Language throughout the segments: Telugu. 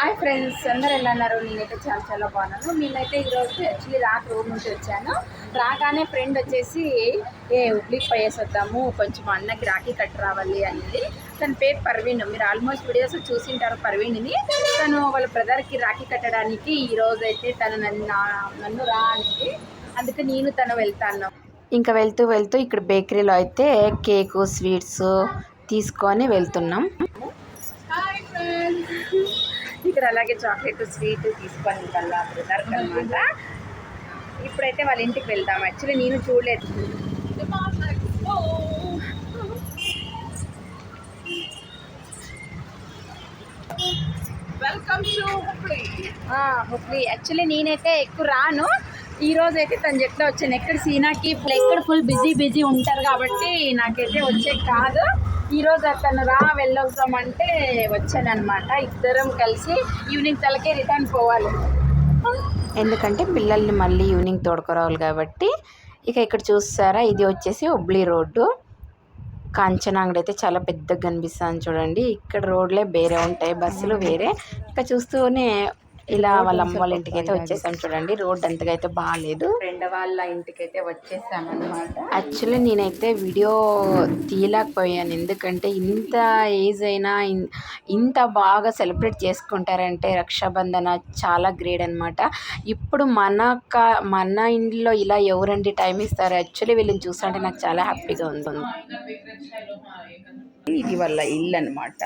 హాయ్ ఫ్రెండ్స్ అందరు ఎలా ఉన్నారు? నేనైతే చాలా చాలా బాగున్నాను. నేనైతే ఈరోజు యాక్చువల్లీ రాత్రి రూమ్ నుంచి వచ్చాను. రాగానే ఫ్రెండ్ వచ్చేసి ఏ ఉబ్లికి పోయేసి వద్దాము కొంచెం అన్నకి రాఖీ కట్టి రావాలి అనేది తన పేరు పర్వీన్. మీరు ఆల్మోస్ట్ వీడియోస్ చూసింటారు పర్వీన్ని. తను వాళ్ళ బ్రదర్కి రాఖీ కట్టడానికి ఈరోజు అయితే తను నన్ను నా- నన్ను రా అనేది అందుకే నేను తను వెళ్తాను. ఇంకా వెళ్తూ వెళ్తూ ఇక్కడ బేకరీలో అయితే కేకు స్వీట్స్ తీసుకొని వెళ్తున్నాం. హాయ్ ఫ్రెండ్స్ ఇక్కడ అలాగే చాక్లెట్ స్వీట్ తీసుకొని కల్లా బ్రదర్ అనమాట ఇప్పుడైతే వాళ్ళ ఇంటికి వెళ్దాం. యాక్చువల్లీ నేను చూడలేదు. Welcome to Hubli Hubli actually నేనైతే ఎక్కువ రాను. ఈ రోజు అయితే తన జట్లో వచ్చాను. ఎక్కడ సీనాకి ఎక్కడ ఫుల్ బిజీ బిజీ ఉంటారు కాబట్టి నాకైతే వచ్చే కాదు. ఈరోజు అతను రా వెళ్ళొద్దామంటే వచ్చాను ఇద్దరం కలిసి ఈవినింగ్ తలకే రిటర్న్ పోవాలి. ఎందుకంటే పిల్లల్ని మళ్ళీ ఈవినింగ్ తోడుకురావాలి కాబట్టి ఇక ఇక్కడ చూస్తారా? ఇది వచ్చేసి హుబ్లీ రోడ్డు. కాంచన అంగడి అయితే చాలా పెద్దగా కనిపిస్తుంది చూడండి. ఇక్కడ రోడ్లే వేరే ఉంటాయి. బస్సులు వేరే. ఇక చూస్తూనే ఇలా వాళ్ళ అమ్మ వాళ్ళ ఇంటికి అయితే వచ్చేసాం చూడండి. రోడ్ అంతగా అయితే బాగాలేదు ఫ్రెండ్ వాళ్ళ ఇంటికి అయితే వచ్చేసామన్నమాట. యాక్చువల్లీ నేనైతే వీడియో తీయలేకపోయాను. ఎందుకంటే ఇంత ఏజ్ అయినా ఇంత బాగా సెలబ్రేట్ చేసుకుంటారంటే రక్షాబంధన చాలా గ్రేట్ అనమాట ఇప్పుడు మన క మన ఇంట్లో ఇలా ఎవరండి టైం ఇస్తారు? యాక్చువల్లీ వీళ్ళని చూస్తుంటే నాకు చాలా హ్యాపీగా ఉంది ఇది వాళ్ళ ఇల్లు అనమాట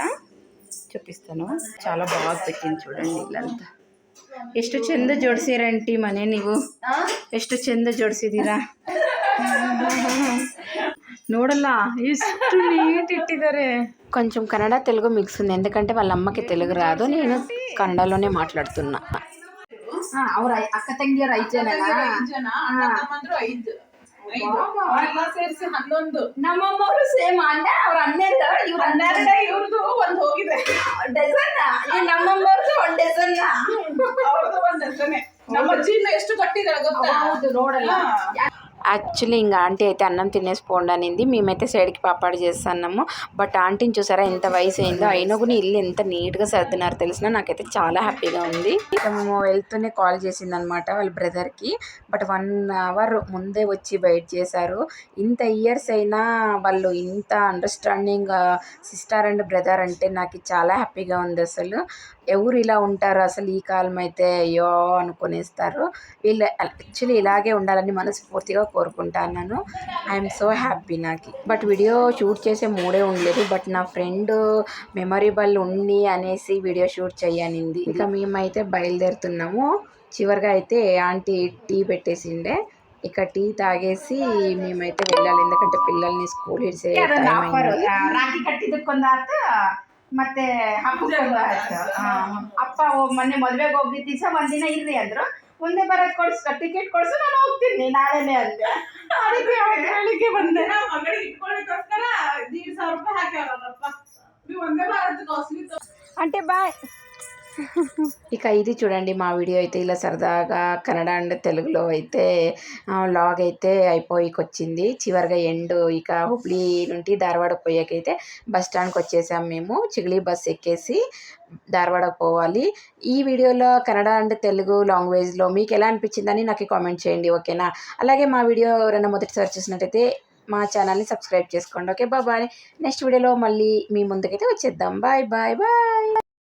చూపిస్తాను. చాలా బాగా పెట్టింది చూడండి ఇల్లంతా. ಎಷ್ಟು ಚಂದ ಜೋಡಿಸಿರಂಟಿ ಮನೆ ನೀವು ಎಷ್ಟು ಚಂದ ಜೋಡಿಸಿದ್ದೀರಾ ನೋಡಲ್ಲ ಎಷ್ಟು ನೀಟ್ ಇಟ್ಟಿದ್ದಾರೆ కొంచెం కన్నడ తెలుగు మిక్స్ ఉంది ఎందుకంటే వాళ్ళ అమ్మకి తెలుగు రాదు నేను కన్నడలోనే మాట్లాడుతున్నా ಅವ್ರ ಅಕ್ಕ ತಂಗಿಯರ ಐದು ಜನ ಸೇರಿಸಿ ಹನ್ನೊಂದು. ನಮ್ಮಮ್ಮವರು ಸೇಮ್ ಅಣ್ಣ ಅವ್ರ ಹನ್ನೆರಡು ಇವ್ರ ಹನ್ನೆರಡ ಇವ್ರದ್ದು ಒಂದ್ ಹೋಗಿದೆ. ಡಜನ್ ನಮ್ಮಮ್ಮವ್ರದ್ದು ಒಂದ್ ಡಜನ್ ಅವ್ರದ್ದು ಒಂದ್ ಡಜನ್ ನಮ್ಮ ಅಜ್ಜಿನ ಎಷ್ಟು ಕಟ್ಟಿದಾರೆ ಗೊತ್ತಾ? ಹೌದು ನೋಡಲ್ಲ. యాక్చువల్లీ ఇంకా ఆంటీ అయితే అన్నం తినేసి పోండి అనింది మేమైతే సైడ్కి పాపాడు చేస్తున్నాము. బట్ ఆంటీని చూసారా ఎంత వయసు అయిందో అయినా కూడా ఇల్లు ఎంత నీట్గా సర్దినారు తెలిసిన నాకైతే చాలా హ్యాపీగా ఉంది. ఇక మేము వెళ్తూనే కాల్ చేసింది అనమాట వాళ్ళ బ్రదర్కి. బట్ వన్ అవర్ ముందే వచ్చి వెయిట్ చేశారు. ఇంత ఇయర్స్ అయినా వాళ్ళు ఇంత అండర్స్టాండింగ్ సిస్టర్ అండ్ బ్రదర్ అంటే నాకు చాలా హ్యాపీగా ఉంది అసలు. ఎవరు ఇలా ఉంటారు? అసలు ఈ కాలం అయితే అయ్యో అనుకునేస్తారు. వీళ్ళు యాక్చువల్లీ ఇలాగే ఉండాలని మనస్ఫూర్తిగా కోరుకుంటాను ఐఎమ్ సో హ్యాపీ నాకు. బట్ వీడియో షూట్ చేసే మూడే ఉండలేదు. బట్ నా ఫ్రెండ్ మెమరబుల్ ఉండి అనేసి వీడియో షూట్ చేయనింది. ఇంకా మేమైతే బయలుదేరుతున్నాము. చివరిగా అయితే ఆంటీ టీ పెట్టేసిండే. ఇక టీ తాగేసి మేమైతే వెళ్ళాలి. ఎందుకంటే పిల్లల్ని స్కూల్ ఇచ్చే టైం అయింది. ಮತ್ತೆ ಅಪ್ಪ ಮೊನ್ನೆ ಮದ್ವೆಗೆ ಹೋಗಿದ್ದ ದಿವಸ ಒಂದಿನ ಇರ್ರಿ ಅಂದ್ರು. ಮುಂದೆ ಬರೋದ್ ಕೊಡ್ಸ ಟಿಕೆಟ್ ಕೊಡ್ಸು ನಾನು ಹೋಗ್ತೀನಿ. ನಾಳೆನೆ ಅಂತ ಅದಕ್ಕೆ ಹೇಳಿಕೆ ಬಂದೆ. ಮಗಳಿಗೆ ಇಟ್ಕೊಳ್ಳಿಕ್ಕೋಸ್ಕರ ಸಾವಿರ ರೂಪಾಯಿ ಹಾಕ್ಯಾರಪ್ಪ ನೀವು ಒಂದೇ ಭಾರತಕ್ಕೆ ಅಂತೆ ಬಾಯ್ ఇక ఇది చూడండి మా వీడియో అయితే ఇలా సరదాగా కన్నడ అండ్ తెలుగులో అయితే లాగ్ అయితే అయిపోయికి వచ్చింది చివరిగా ఎండ్ ఇక హుబ్లీ నుండి ధారవాడ పోయాకైతే బస్ స్టాండ్కి వచ్చేసాం మేము. చిగిలి బస్ ఎక్కేసి ధారవాడకు పోవాలి. ఈ వీడియోలో కన్నడ అండ్ తెలుగు లాంగ్వేజ్లో మీకు ఎలా అనిపించిందని నాకు కామెంట్ చేయండి ఓకేనా? అలాగే మా వీడియో ఎవరైనా మొదటిసారి చూసినట్టయితే మా ఛానల్ని సబ్స్క్రైబ్ చేసుకోండి ఓకే? బాయ్. నెక్స్ట్ వీడియోలో మళ్ళీ మీ ముందుకైతే వచ్చేద్దాం. Bye bye bye.